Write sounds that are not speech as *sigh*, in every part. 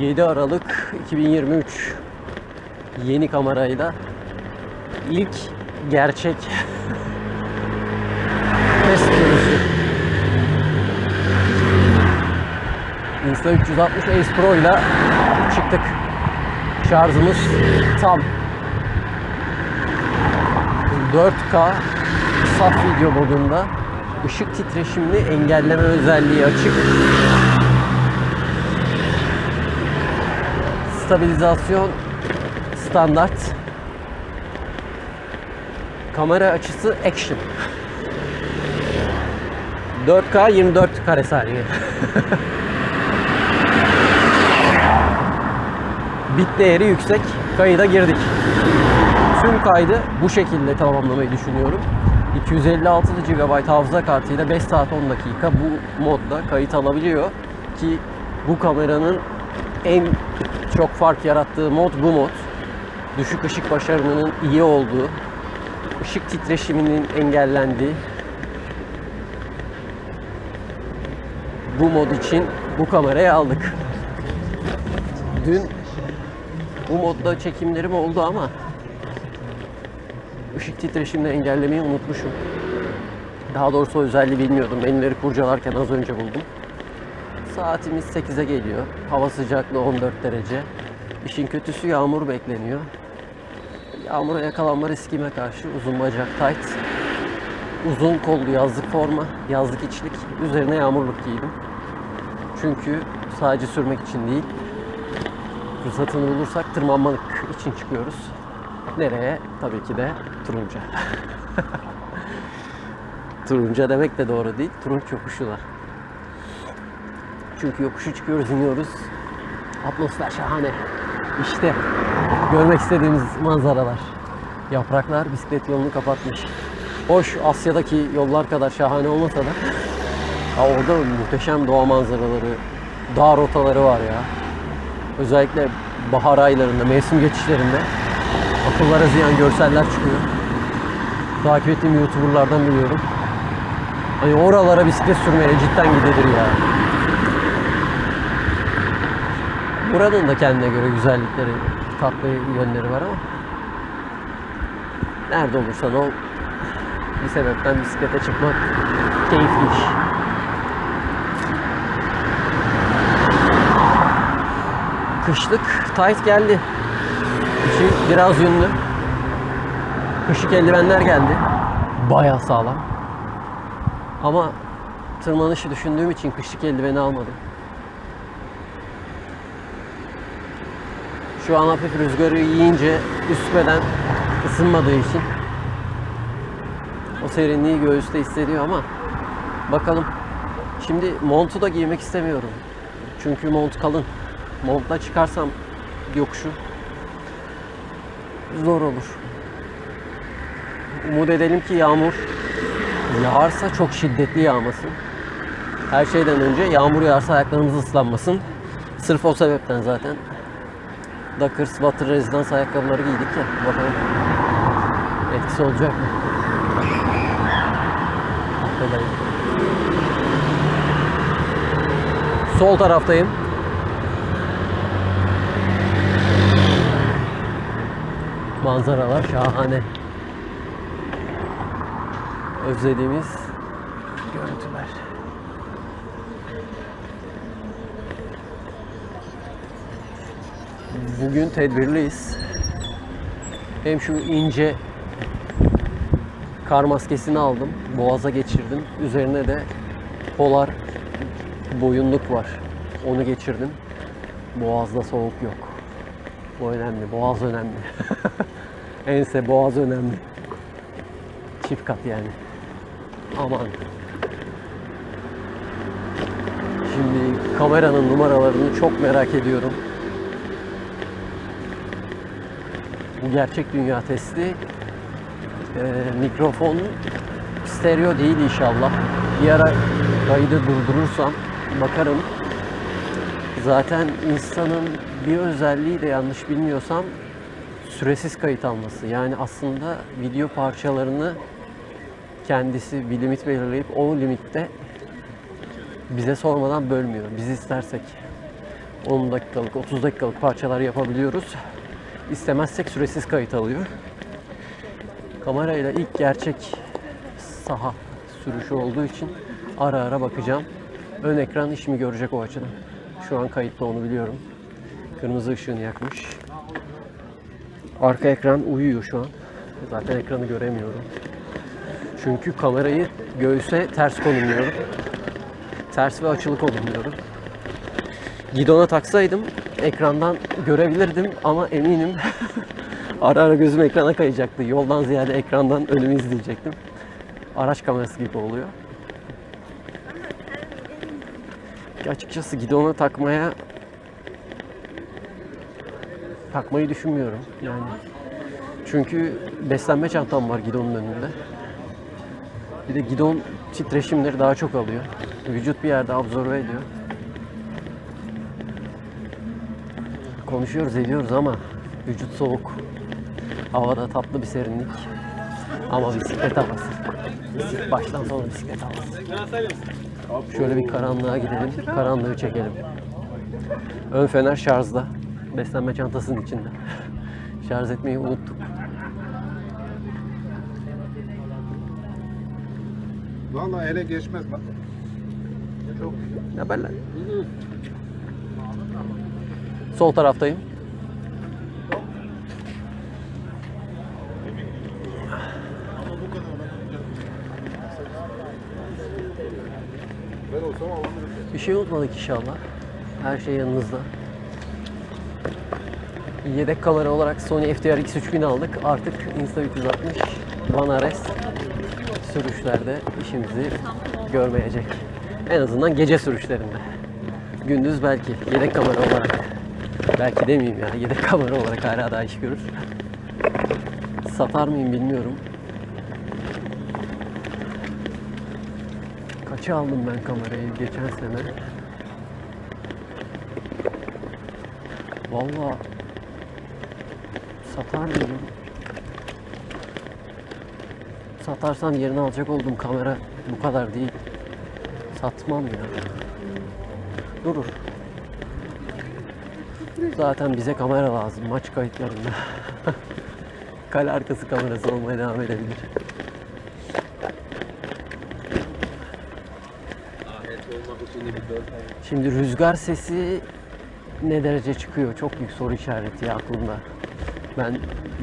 7 Aralık 2023 yeni kamerayla ilk gerçek *laughs* test sürüsü. Insta 360 Ace Pro ile çıktık. Şarjımız tam. 4K saf video modunda ışık titreşimini engelleme özelliği açık. Stabilizasyon standart. Kamera açısı action. 4K 24 kare saniye. *laughs* Bit değeri yüksek. Kayıda girdik. Tüm kaydı bu şekilde tamamlamayı düşünüyorum. 256 GB hafıza kartıyla 5 saat 10 dakika bu modda kayıt alabiliyor ki bu kameranın en çok fark yarattığı mod bu mod. Düşük ışık başarımının iyi olduğu, ışık titreşiminin engellendiği bu mod için bu kamerayı aldık. Dün bu modda çekimlerim oldu ama ışık titreşimini engellemeyi unutmuşum. Daha doğrusu özelliği bilmiyordum. Menüleri kurcalarken az önce buldum. Saatimiz 8'e geliyor. Hava sıcaklığı 14 derece. İşin kötüsü yağmur bekleniyor. Yağmura yakalanma riskime karşı uzun bacak tight, uzun kollu yazlık forma, yazlık içlik, üzerine yağmurluk giydim. Çünkü sadece sürmek için değil, fırsatını bulursak tırmanmalık için çıkıyoruz. Nereye? Tabii ki de Turunca. *laughs* Turunca demek de doğru değil. Turunç yokuşu var. Çünkü yokuşu çıkıyoruz, iniyoruz. Atmosfer şahane. İşte görmek istediğimiz manzaralar. Yapraklar bisiklet yolunu kapatmış. Hoş Asya'daki yollar kadar şahane olmasa da ha orada muhteşem doğa manzaraları, dağ rotaları var ya. Özellikle bahar aylarında, mevsim geçişlerinde akıllara ziyan görseller çıkıyor. Takip ettiğim YouTuber'lardan biliyorum. Hani oralara bisiklet sürmeye cidden gidilir ya. Buranın da kendine göre güzellikleri, tatlı yönleri var ama nerede olursan ol bir sebepten bisiklete çıkmak keyifli iş. Kışlık tight geldi. İçi biraz yünlü. Kışlık eldivenler geldi. Bayağı sağlam. Ama tırmanışı düşündüğüm için kışlık eldiveni almadım. Şu an hafif rüzgarı yiyince üst beden ısınmadığı için o serinliği göğüste hissediyor ama bakalım. Şimdi montu da giymek istemiyorum. Çünkü mont kalın. Montla çıkarsam yokuşu zor olur. Umut edelim ki yağmur yağarsa çok şiddetli yağmasın. Her şeyden önce yağmur yağarsa ayaklarımız ıslanmasın. Sırf o sebepten zaten Dockers Water Resistance ayakkabıları giydik ya. Bakalım etkisi olacak mı? Arkadayım. Sol taraftayım. Manzaralar şahane. Özlediğimiz görüntüler. Bugün tedbirliyiz. Hem şu ince kar maskesini aldım. Boğaza geçirdim. Üzerine de polar boyunluk var. Onu geçirdim. Boğazda soğuk yok. Bu önemli. Boğaz önemli. *laughs* Ense boğaz önemli. Çift kat yani. Aman. Şimdi kameranın numaralarını çok merak ediyorum. Bu gerçek dünya testi. Ee, mikrofon stereo değil inşallah. Bir ara kaydı durdurursam bakarım. Zaten insanın bir özelliği de yanlış bilmiyorsam süresiz kayıt alması. Yani aslında video parçalarını kendisi bir limit belirleyip o limitte bize sormadan bölmüyor. Biz istersek. 10 dakikalık, 30 dakikalık parçalar yapabiliyoruz. İstemezsek süresiz kayıt alıyor. Kamerayla ilk gerçek saha sürüşü olduğu için ara ara bakacağım. Ön ekran iş mi görecek o açıdan? Şu an kayıtlı onu biliyorum. Kırmızı ışığını yakmış. Arka ekran uyuyor şu an. Zaten ekranı göremiyorum. Çünkü kamerayı göğüse ters konumluyorum. Ters ve açılı konumluyorum. Gidona taksaydım ekrandan görebilirdim ama eminim *laughs* ara ara gözüm ekrana kayacaktı. Yoldan ziyade ekrandan önümü izleyecektim. Araç kamerası gibi oluyor. Ki Açıkçası gidona takmaya takmayı düşünmüyorum yani. Çünkü beslenme çantam var gidonun önünde. Bir de gidon titreşimleri daha çok alıyor. Vücut bir yerde absorbe ediyor. Konuşuyoruz ediyoruz ama vücut soğuk. Havada tatlı bir serinlik. Ama bisiklet havası. Bisiklet baştan sona bisiklet havası. Şöyle bir karanlığa gidelim. Karanlığı çekelim. Ön fener şarjda. Beslenme çantasının içinde. Şarj etmeyi unuttuk. Vallahi ele geçmez bak. Çok Ne haber lan? Sol taraftayım. Bir şey unutmadık inşallah. Her şey yanınızda. Yedek kamera olarak Sony FDR X3000 aldık. Artık Insta360 One RS sürüşlerde işimizi görmeyecek. En azından gece sürüşlerinde. Gündüz belki yedek kamera olarak. Belki demeyeyim yani yedek kamera olarak hala daha iş görür. Satar mıyım bilmiyorum. Kaça aldım ben kamerayı geçen sene? Vallahi satar mıyım? Satarsam yerine alacak olduğum kamera bu kadar değil. Satmam ya. Durur. Zaten bize kamera lazım maç kayıtlarında. *laughs* Kale arkası kamerası olmaya devam edebilir. Şimdi rüzgar sesi ne derece çıkıyor? Çok büyük soru işareti ya aklımda. Ben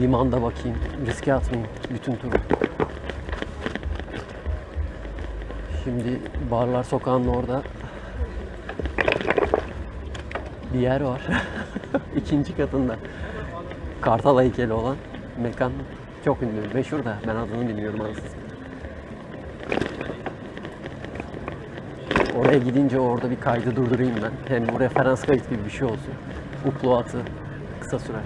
limanda bakayım, riske atmayayım bütün turu. Şimdi Barlar Sokağı'nın orada bir yer var. *laughs* İkinci katında. Kartal heykeli olan mekan çok ünlü, meşhur da ben adını bilmiyorum anasını. Oraya gidince orada bir kaydı durdurayım ben. Hem bu referans kayıt gibi bir şey olsun. Upload'ı kısa sürer.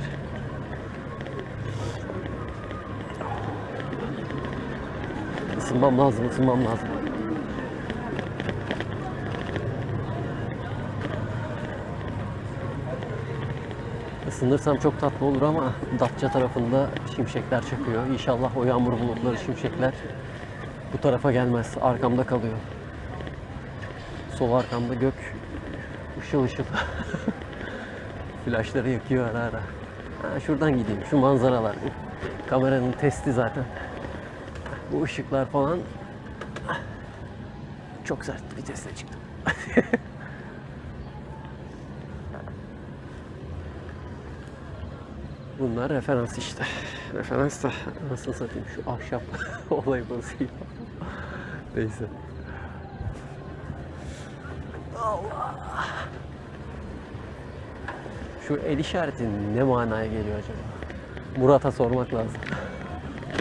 Isınmam lazım, ısınmam lazım. Isınırsam çok tatlı olur ama Datça tarafında şimşekler çakıyor. İnşallah o yağmur bulutları, şimşekler bu tarafa gelmez. Arkamda kalıyor. Sol arkamda gök ışıl ışıl. *laughs* Flaşları yakıyor ara ara. Ha, şuradan gideyim. Şu manzaralar. Kameranın testi zaten. Bu ışıklar falan. Çok sert vitesle çıktım. *laughs* Bunlar referans işte. Referans da nasıl satayım şu ahşap *laughs* olay bozayım. Neyse. Şu el işareti ne manaya geliyor acaba? Murat'a sormak lazım.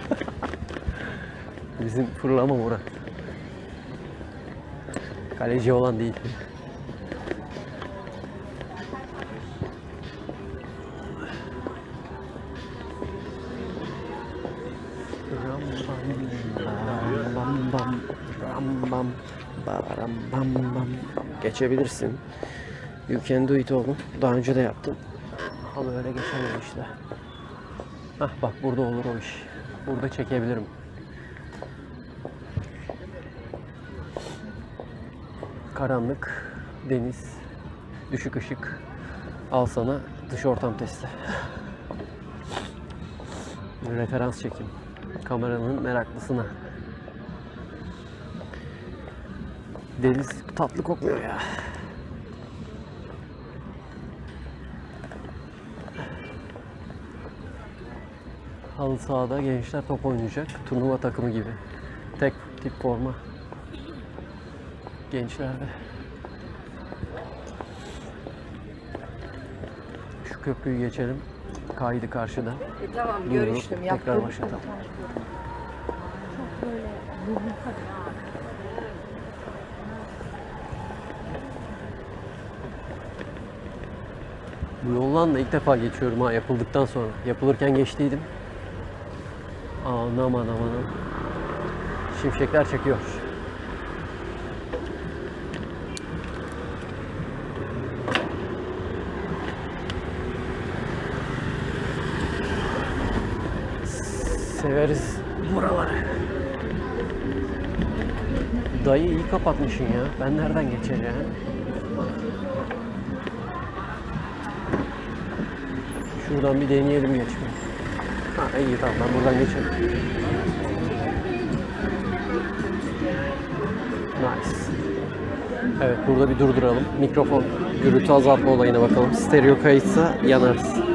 *laughs* Bizim fırlama Murat. Kaleci olan değil. Baram bam bam Geçebilirsin. You can do it oğlum. Daha önce de yaptım. Ama öyle geçemiyor işte. Hah bak burada olur o iş. Burada çekebilirim. Karanlık, deniz, düşük ışık, Al sana dış ortam testi. Referans çekim. Kameranın meraklısına. Deniz tatlı kokmuyor ya. Halı sahada gençler top oynayacak. Turnuva takımı gibi. Tek tip forma. Gençlerde. Şu köprüyü geçelim. Kaydı karşıda. E, tamam Buyurun, görüştüm. tekrar Yaptım. başlatalım. Bu yoldan da ilk defa geçiyorum ha yapıldıktan sonra. Yapılırken geçtiydim. Aman aman aman. Şimşekler çekiyor. Severiz buraları. Dayı iyi kapatmışsın ya. Ben nereden geçeceğim? Şuradan bir deneyelim geçmeyi. Ha iyi tamam ben buradan geçerim. Nice. Evet burada bir durduralım. Mikrofon gürültü azaltma olayına bakalım. Stereo kayıtsa yanarız.